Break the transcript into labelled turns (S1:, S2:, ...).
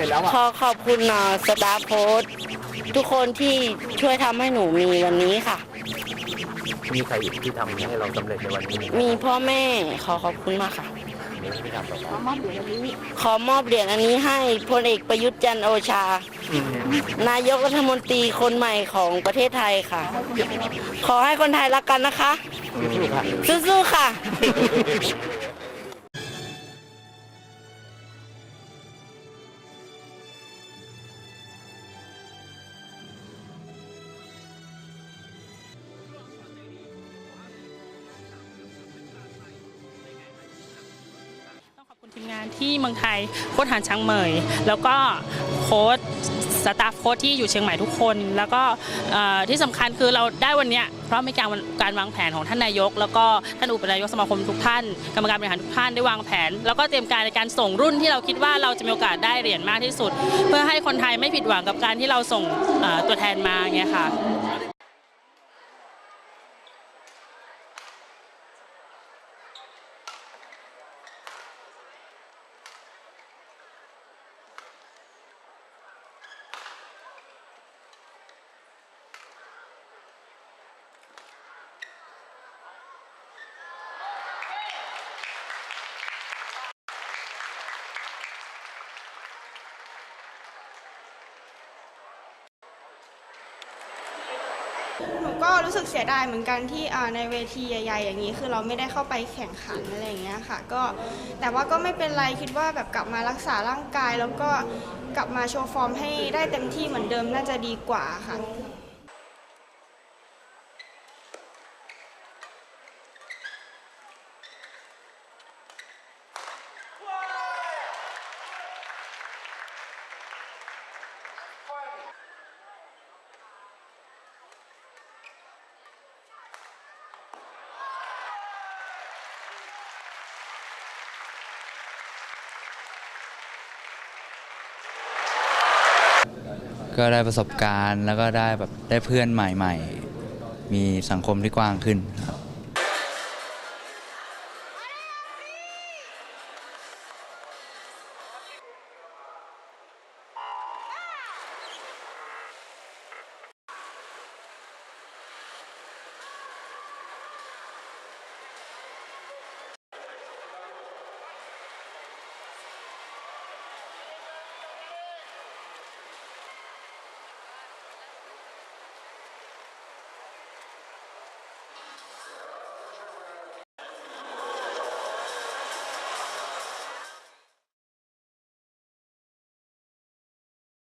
S1: ร็จแล้ว
S2: ข
S1: อะ
S2: อขอบคุณเอ่อสตาร์โพสต์ทุกคนที่ช่วยทำให้หนูมีวันนี้ค่ะ
S1: มีใครอีกที่ทำให้เราสำเร็จในวันนี้ไหม
S2: มีพ่อแม่ขอขอบคุณมากค่ะ
S1: มีที่ทำต่อไป
S2: ขอมอบเหรียญอันนี้ให้พลเอกประยุทธ์จันทร์โอชา
S1: อืม
S2: นายกรัฐมนตรีคนใหม่ของประเทศไทยค่ะ ขอให้คนไทยรักกันนะคะ
S1: สู้ๆค่ะ
S2: สู้ๆค่ะ
S3: ทีมงานที่เมืองไทยโค้ชหานช้างเหมย แล้วก็โค้ชสตาฟโค้ชที่อยู่เชียงใหม่ทุกคน แล้วก็เอ่อที่สำคัญคือเราได้วันเนี้ยเพราะมีการการวางแผนของท่านนายก แล้วก็ท่านอุปนายกสมาคมทุกท่านกรรมการบริหารทุกท่านได้วางแผน แล้วก็เตรียมการในการส่งรุ่นที่เราคิดว่าเราจะมีโอกาสได้เหรียญมากที่สุด เพื่อให้คนไทยไม่ผิดหวังกับการที่เราส่งเอ่อตัวแทนมาเงี้ยค่ะ
S4: หนูก็รู้สึกเสียดายเหมือนกันที่ในเวทีใหญ่ ๆ อย่างนี้ คือเราไม่ได้เข้าไปแข่งขันอะไรอย่างเงี้ยค่ะ ก็แต่ว่าก็ไม่เป็นไรคิดว่าแบบกลับมารักษาร่างกาย แล้วก็กลับมาโชว์ฟอร์มให้ได้เต็มที่เหมือนเดิมน่าจะดีกว่าค่ะ
S5: ก็ได้ประสบการณ์ แล้วก็ได้แบบได้เพื่อนใหม่ ๆ มีสังคมที่กว้างขึ้นครับ